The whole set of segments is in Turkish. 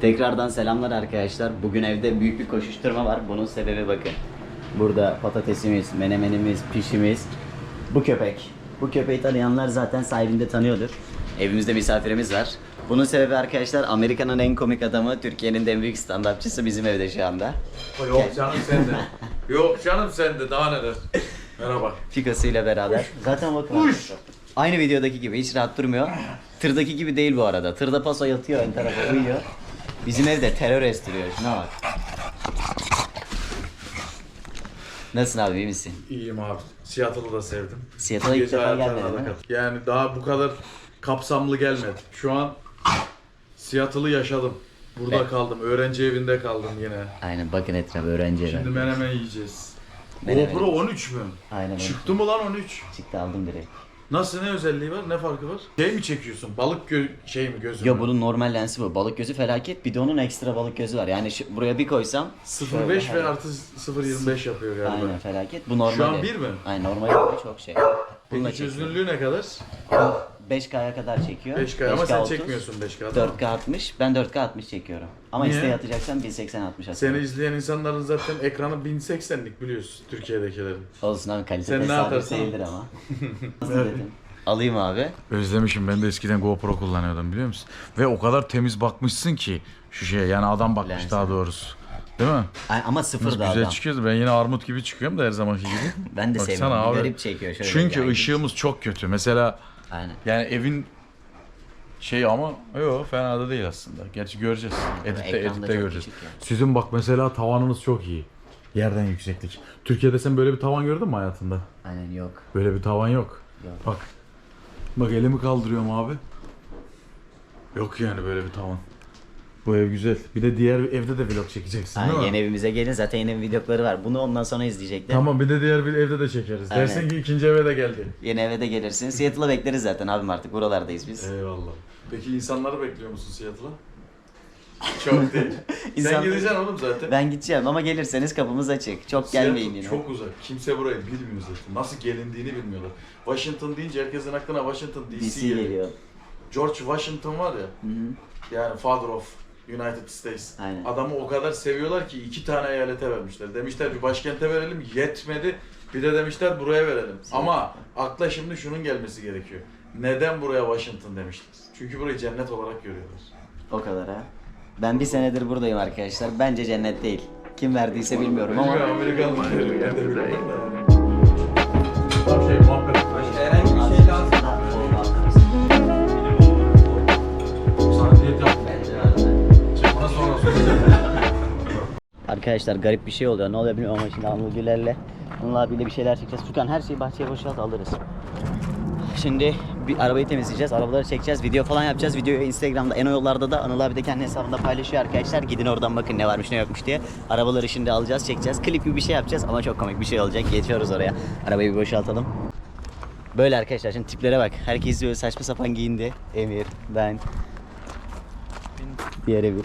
Tekrardan selamlar arkadaşlar. Bugün evde büyük bir koşuşturma var. Bunun sebebi bakın. Burada patatesimiz, menemenimiz, pişimiz. Bu köpek. Bu köpeği tanıyanlar zaten sahibini de tanıyordur. Evimizde misafirimiz var. Bunun sebebi arkadaşlar Amerika'nın en komik adamı, Türkiye'nin de en büyük stand-upçısı bizim evde şu anda. Yok canım sende. Yok canım sende daha neler. Merhaba. Fikasıyla beraber. Zaten bakın. arkadaşlar. Aynı videodaki gibi hiç rahat durmuyor. Tırdaki gibi değil bu arada. Tırda paso yatıyor ön tarafa uyuyor. Bizim evde terör estiriyor. Şuna bak. Nasılsın abi iyi misin? İyiyim abi. Seattle'ı da sevdim. Seattle'a ilk Gece defa hayatlarına gelmedin mi? Yani daha bu kadar kapsamlı gelmedi. Şu an Seattle'ı yaşadım. Burada Evet. kaldım. Öğrenci evinde kaldım yine. Aynen bakın etrafı öğrenci evi. Şimdi menemen yiyeceğiz. Menemen. GoPro 13 mü? Aynen öyle. Çıktı mı lan 13? Çıktı aldım direkt. Nasıl ne özelliği var? Ne farkı var? Şey mi çekiyorsun? Balık gö şey mi gözü mü? Yo bunun normal lensi bu. Balık gözü felaket. Bir de onun ekstra balık gözü var. Yani şu, buraya bir koysam 0.5 ve artı 0.25 yapıyor galiba. Aynen felaket. Bu normal. Şu an bir mi? Aynen normal çok şey. Bununla Peki çözünürlüğü ne kadar? 5K'ya kadar çekiyor. 5K ama sen 30, çekmiyorsun 5K değil mi? 4K 60. Ben 4K 60 çekiyorum. Ama Niye? isteği atacaksan 1080 60 Seni atıyorum. izleyen insanların zaten ekranı 1080'lik biliyorsun Türkiye'dekilerin. Olsun abi kalite Sen ne sabit atarsan değildir ama. Nasıl dedim? Alayım abi. Özlemişim ben de eskiden GoPro kullanıyordum biliyor musun? Ve o kadar temiz bakmışsın ki şu şeye yani adam bakmış Lense. daha doğrusu. Değil mi? Ay, ama sıfır da güzel adam. çıkıyordu. Ben yine armut gibi çıkıyorum da her zamanki gibi. Ben de Baksana sevmiyorum. abi. Garip çekiyor şöyle. Çünkü yani. ışığımız çok kötü. Mesela Aynen. yani evin şey ama yok fena da değil aslında. Gerçi göreceğiz. Editte, ekranda editte çok göreceğiz. küçük ya. Sizin bak mesela tavanınız çok iyi. Yerden yükseklik. Türkiye'de sen böyle bir tavan gördün mü hayatında? Aynen yok. Böyle bir tavan yok. Yok. Bak. Bak elimi kaldırıyorum abi. Yok yani böyle bir tavan. Bu ev güzel. Bir de diğer evde de vlog çekeceksin Aynen, değil mi? yeni evimize gelin zaten yeni videoları var. Bunu ondan sonra izleyecekler. Tamam bir de diğer bir evde de çekeriz. Aynen. Dersin ki ikinci eve de geldi. Yeni eve de gelirsin. Seattle'a bekleriz zaten abim artık. Buralardayız biz. Eyvallah. Peki insanları bekliyor musun Seattle'a? Çok değil. Sen İnsan- gideceksin oğlum zaten. Ben gideceğim ama gelirseniz kapımız açık. Çok Seattle gelmeyin yine. Çok uzak. Kimse burayı bilmiyor zaten. Nasıl gelindiğini bilmiyorlar. Washington deyince herkesin aklına Washington DC, DC geliyor. geliyor. George Washington var ya. Hı hı. Yani Father of United States. Aynen. Adamı o kadar seviyorlar ki iki tane eyalete vermişler. Demişler bir başkente verelim yetmedi. Bir de demişler buraya verelim. Ama akla şimdi şunun gelmesi gerekiyor. Neden buraya Washington demişler? Çünkü burayı cennet olarak görüyorlar. O kadar ha. Ben bir senedir buradayım arkadaşlar. Bence cennet değil. Kim verdiyse bilmiyorum ama. Da. Tam şey muhabbet. Arkadaşlar garip bir şey oluyor. Ne oluyor bilmiyorum ama şimdi Güler'le Anıl abiyle bir şeyler çekeceğiz. Furkan her şeyi bahçeye boşalt alırız. Şimdi bir arabayı temizleyeceğiz, arabaları çekeceğiz, video falan yapacağız. Videoyu Instagram'da, en o yollarda da Anıl abi de kendi hesabında paylaşıyor arkadaşlar. Gidin oradan bakın ne varmış ne yokmuş diye. Arabaları şimdi alacağız, çekeceğiz. Klip gibi bir şey yapacağız ama çok komik bir şey olacak. Geçiyoruz oraya. Arabayı bir boşaltalım. Böyle arkadaşlar şimdi tiplere bak. Herkes böyle saçma sapan giyindi. Emir, ben. Diğer Emir.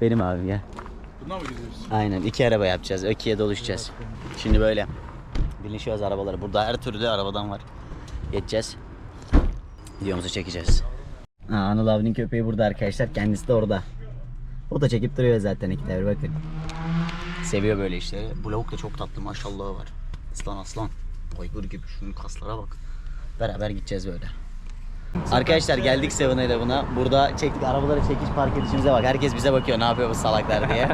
Benim abim ya. Bundan mı gidiyoruz? Aynen iki araba yapacağız. Ökiye doluşacağız. Şimdi böyle. Birleşiyoruz arabaları. Burada her türlü arabadan var. Geçeceğiz. Videomuzu çekeceğiz. Ha, Anıl abinin köpeği burada arkadaşlar. Kendisi de orada. O da çekip duruyor zaten ikide bir bakın. Seviyor böyle işleri. Bu lavuk da çok tatlı maşallah var. Aslan aslan. Aygır gibi şunun kaslara bak. Beraber gideceğiz böyle. Arkadaşlar geldik 7-Eleven'a. Burada çektik arabaları çekiş park edişimize bak. Herkes bize bakıyor ne yapıyor bu salaklar diye.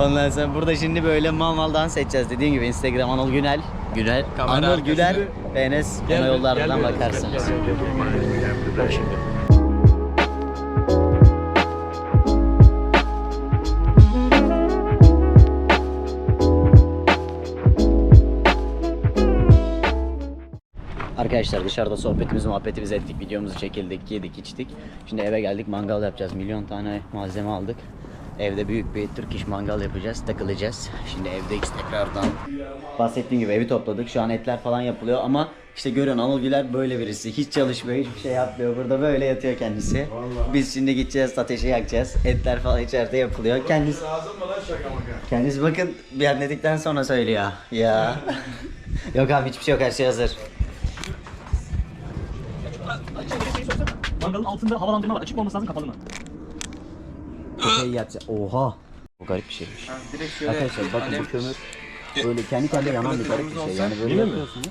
Ondan sonra burada şimdi böyle mal mal dans edeceğiz. Dediğim gibi Instagram Anıl Günel. Günel. Anıl Güler ve Enes ona yollardan bakarsınız. Bak şimdi. Arkadaşlar dışarıda sohbetimizi muhabbetimizi ettik. Videomuzu çekildik, yedik, içtik. Şimdi eve geldik mangal yapacağız. Milyon tane malzeme aldık. Evde büyük bir Türk iş mangal yapacağız, takılacağız. Şimdi evdeyiz tekrardan. Bahsettiğim gibi evi topladık. Şu an etler falan yapılıyor ama işte görün Anıl Güler böyle birisi. Hiç çalışmıyor, hiçbir şey yapmıyor. Burada böyle yatıyor kendisi. Biz şimdi gideceğiz, ateşi yakacağız. Etler falan içeride yapılıyor. Kendisi Lazım mı lan şaka maka? Kendisi bakın bir an dedikten sonra söylüyor. Ya. yok abi hiçbir şey yok her şey hazır. Mangalın altında havalandırma var. Açık mı olması lazım kapalı mı? şey yapacak. Oha. Bu garip bir şeymiş. Ha, direkt şöyle Arkadaşlar bakın alev bu kömür böyle kendi kendine yanan bir garip bir şey. Yani böyle mi? yapıyorsunuz.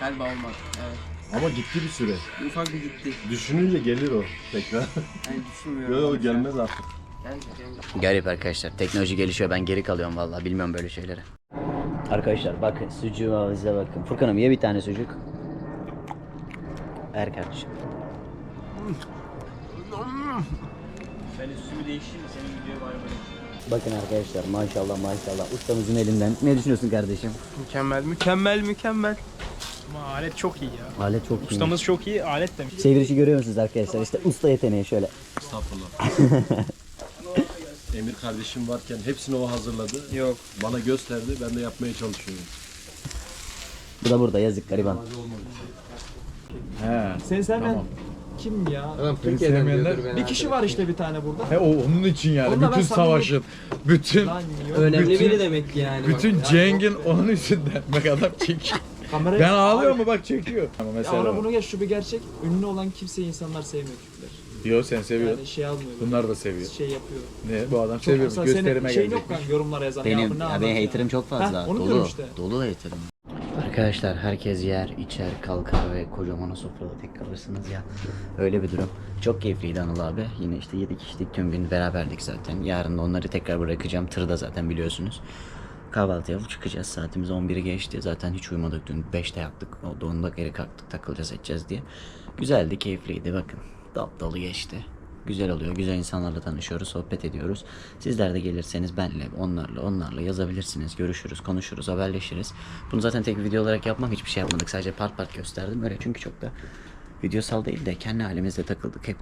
galiba olmaz. Evet. Ama gitti bir süre. Ufak bir gitti. Düşününce gelir o tekrar. Yani düşünmüyorum. Yok yok gelmez artık. Geldi geldi. Garip arkadaşlar. Teknoloji gelişiyor. Ben geri kalıyorum vallahi. Bilmiyorum böyle şeyleri. Arkadaşlar bakın sucuğumuza bakın. Furkan'ım ye bir tane sucuk. Ver kardeşim. Ben üstümü değiştireyim mi? Senin videoya bay bay. Bakın arkadaşlar maşallah maşallah ustamızın elinden. Ne düşünüyorsun kardeşim? Mükemmel, mükemmel, mükemmel. Ama alet çok iyi ya. Alet çok iyi. Ustamız çok iyi, alet de. Çevirişi görüyor musunuz arkadaşlar? İşte usta yeteneği şöyle. Estağfurullah. Emir kardeşim varken hepsini o hazırladı. Yok. Bana gösterdi. Ben de yapmaya çalışıyorum. Bu da burada yazık gariban. He. Sen sen Tamam. Kim ya? Beni sevmeyenler. Bir kişi var işte bir tane burada. He o onun için yani. Ben bütün samimi- savaşın, bütün Lan yok. Önemli Bütün- biri demek ki yani. bütün Ceng'in onun yüzünden. Bak adam çekiyor. Kamerayı Ben ağlıyor mu bak çekiyor. Ama Ya mesela ona bunu geç şu bir gerçek. Ünlü olan kimseyi insanlar sevmiyor Türkler. Yo sen seviyorsun. Yani şey almıyor. Bunlar da seviyor. Şey yapıyor. Ne bu adam seviyor. mesela Gösterime senin şey gelecek. yok lan yorumlara yazan. ya Benim, ne ya benim ya? haterim çok fazla. Ha, onu dolu. işte. Dolu haterim. Arkadaşlar herkes yer, içer, kalkar ve kocaman o sofrada tek kalırsınız ya. Öyle bir durum. Çok keyifliydi Anıl abi. Yine işte yedik içtik tüm gün beraberdik zaten. Yarın da onları tekrar bırakacağım. Tırda zaten biliyorsunuz. Kahvaltı yapıp çıkacağız. Saatimiz 11'i geçti. Zaten hiç uyumadık dün. 5'te yattık. Oldu 10'da geri kalktık takılacağız edeceğiz diye. Güzeldi, keyifliydi. Bakın dolu geçti. Güzel oluyor. Güzel insanlarla tanışıyoruz, sohbet ediyoruz. Sizler de gelirseniz benle, onlarla, onlarla yazabilirsiniz. Görüşürüz, konuşuruz, haberleşiriz. Bunu zaten tek video olarak yapmak hiçbir şey yapmadık. Sadece part part gösterdim. Öyle çünkü çok da videosal değil de kendi halimizde takıldık. Hep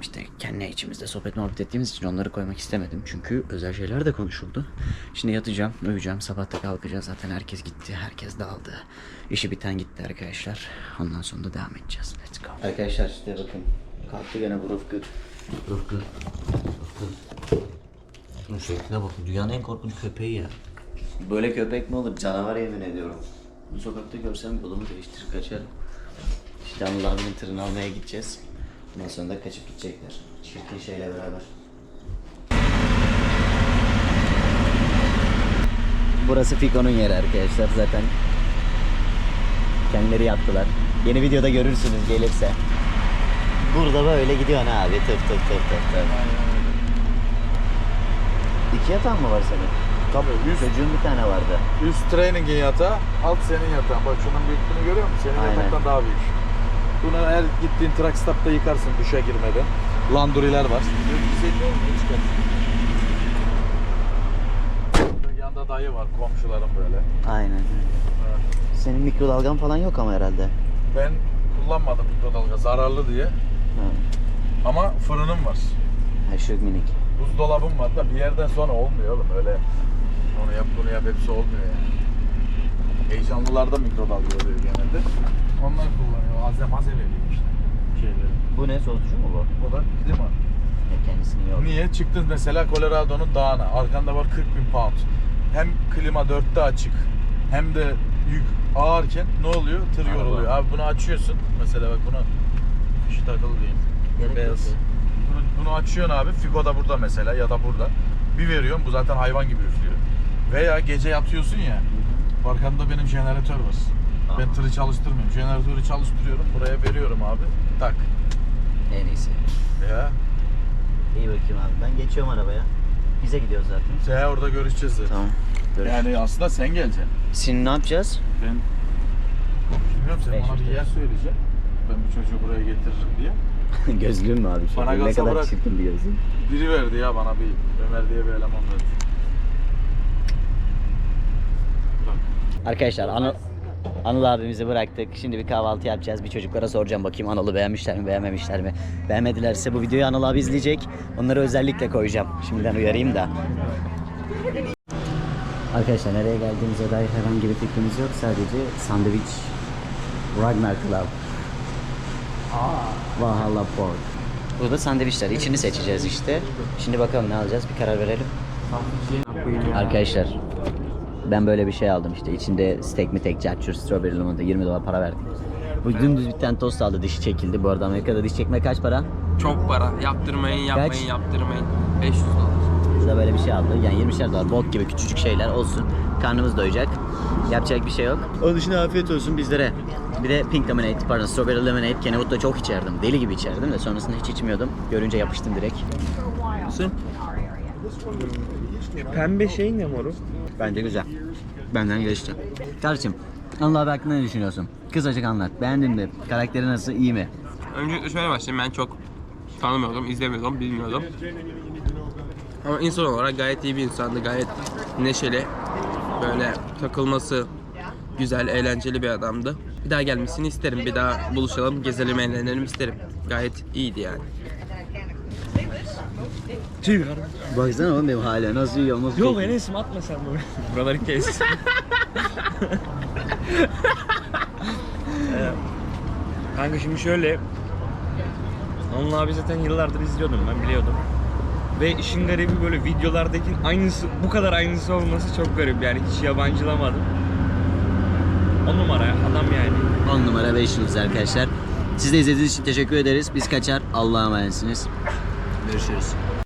işte kendi içimizde sohbet muhabbet ettiğimiz için onları koymak istemedim. Çünkü özel şeyler de konuşuldu. Şimdi yatacağım, uyuyacağım. Sabah da kalkacağız. Zaten herkes gitti, herkes dağıldı. İşi biten gitti arkadaşlar. Ondan sonra da devam edeceğiz. Let's go. Arkadaşlar işte bakın. Kalktı gene bu Rıfkı. Rıfkı. Rıfkı. Şunun şekline bakın. Dünyanın en korkunç köpeği ya. Böyle köpek mi olur? Canavar yemin ediyorum. Bu sokakta görsem yolumu değiştirir kaçarım. İşte Anıl abinin tırını almaya gideceğiz. Ondan sonra da kaçıp gidecekler. Çirkin şeyle beraber. Burası Fiko'nun yeri arkadaşlar zaten. Kendileri yaptılar. Yeni videoda görürsünüz gelirse. Burada böyle gidiyorsun abi tıp tıp tıp tıp tıp. İki yatağın mı var senin? Tabii üst, Çocuğun bir tane vardı. üst training'in yatağı, alt senin yatağın. Bak şunun büyüklüğünü görüyor musun? Senin Aynen. yataktan daha büyük. Bunu her gittiğin truck stop'ta yıkarsın duşa girmeden. Landuriler var. Yanında dayı var komşularım böyle. Aynen. Senin mikrodalgan falan yok ama herhalde. Ben kullanmadım mikrodalga zararlı diye. Ama fırınım var. ha şu minik. Buzdolabım var da bir yerden sonra olmuyor oğlum öyle. Onu yap bunu yap hepsi olmuyor yani. Heyecanlılarda mikrodalga oluyor genelde. Onlar kullanıyor. Azem azem veriyor işte şeyleri. Bu ne soğutucu mu bu? O da klima. Ya kendisini yok. Niye? Çıktın mesela Colorado'nun dağına. Arkanda var 40 bin pound. Hem klima dörtte açık hem de yük ağırken ne oluyor? Tır yoruluyor. Abi bunu açıyorsun. Mesela bak buna fişi takılı diyeyim. Gerek Beyaz. yok. Bunu, bunu açıyorsun abi. Figo da burada mesela ya da burada. Bir veriyorsun bu zaten hayvan gibi üflüyor. Veya gece yatıyorsun ya. Arkanda benim jeneratör var. Ben tırı çalıştırmıyorum. Jeneratörü çalıştırıyorum. Buraya veriyorum abi. Tak. En iyisi. Ya. İyi bakayım abi. Ben geçiyorum arabaya. Bize gidiyoruz zaten. Sen orada görüşeceğiz zaten. Tamam. Görüşürüz. Yani aslında sen geleceksin. Şimdi ne yapacağız? Ben bilmiyorum sen bana bir yer söyleyeceksin. Ben bu çocuğu buraya getiririm diye. Gözlüğün mü abi? Bana ne kadar bırak. çirkin bir gözlük. Biri verdi ya bana bir Ömer diye bir eleman verdi. Arkadaşlar Anıl, Anıl abimizi bıraktık. Şimdi bir kahvaltı yapacağız. Bir çocuklara soracağım bakayım Anıl'ı beğenmişler mi beğenmemişler mi? Beğenmedilerse bu videoyu Anıl abi izleyecek. Onları özellikle koyacağım. Şimdiden uyarayım da. Arkadaşlar nereye geldiğimize dair herhangi bir fikrimiz yok. Sadece sandviç Ragnar Club. Valhalla Pork. Burada sandviçler. İçini seçeceğiz işte. Şimdi bakalım ne alacağız. Bir karar verelim. Arkadaşlar ben böyle bir şey aldım işte. İçinde steak mi tek capture strawberry limonata 20 dolar para verdik. Bu dümdüz bir tane tost aldı dişi çekildi. Bu arada Amerika'da diş çekme kaç para? Çok para. Yaptırmayın, yapmayın, Kaç? yaptırmayın. 500 dolar. Biz de böyle bir şey aldık. Yani 20'şer dolar bok gibi küçücük şeyler olsun. Karnımız doyacak. Yapacak bir şey yok. Onun dışında afiyet olsun bizlere. Bir de pink lemonade, pardon strawberry lemonade. Kennewood'da çok içerdim. Deli gibi içerdim de sonrasında hiç içmiyordum. Görünce yapıştım direkt. Pembe şey ne moru? Bence güzel. Benden geçti. Kardeşim, Anıl abi hakkında ne düşünüyorsun? Kısacık anlat. Beğendin mi? Karakteri nasıl? iyi mi? Öncelikle şöyle başlayayım. Ben çok tanımıyordum, izlemiyordum, bilmiyordum. Ama insan olarak gayet iyi bir insandı. Gayet neşeli. Böyle takılması güzel, eğlenceli bir adamdı. Bir daha gelmesini isterim. Bir daha buluşalım, gezelim, eğlenelim isterim. Gayet iyiydi yani. Baksana oğlum benim hala nasıl yiyor, nasıl Yok kokuyor. Enes'im atma sen bunu. Buraları kes. Ee, Kanka şimdi şöyle. Onunla abi zaten yıllardır izliyordum ben biliyordum. Ve işin garibi böyle videolardaki aynısı bu kadar aynısı olması çok garip yani hiç yabancılamadım. On numara adam yani. 10 numara 5 yıldız arkadaşlar. Siz de izlediğiniz için teşekkür ederiz. Biz kaçar. Allah'a emanetsiniz. Görüşürüz.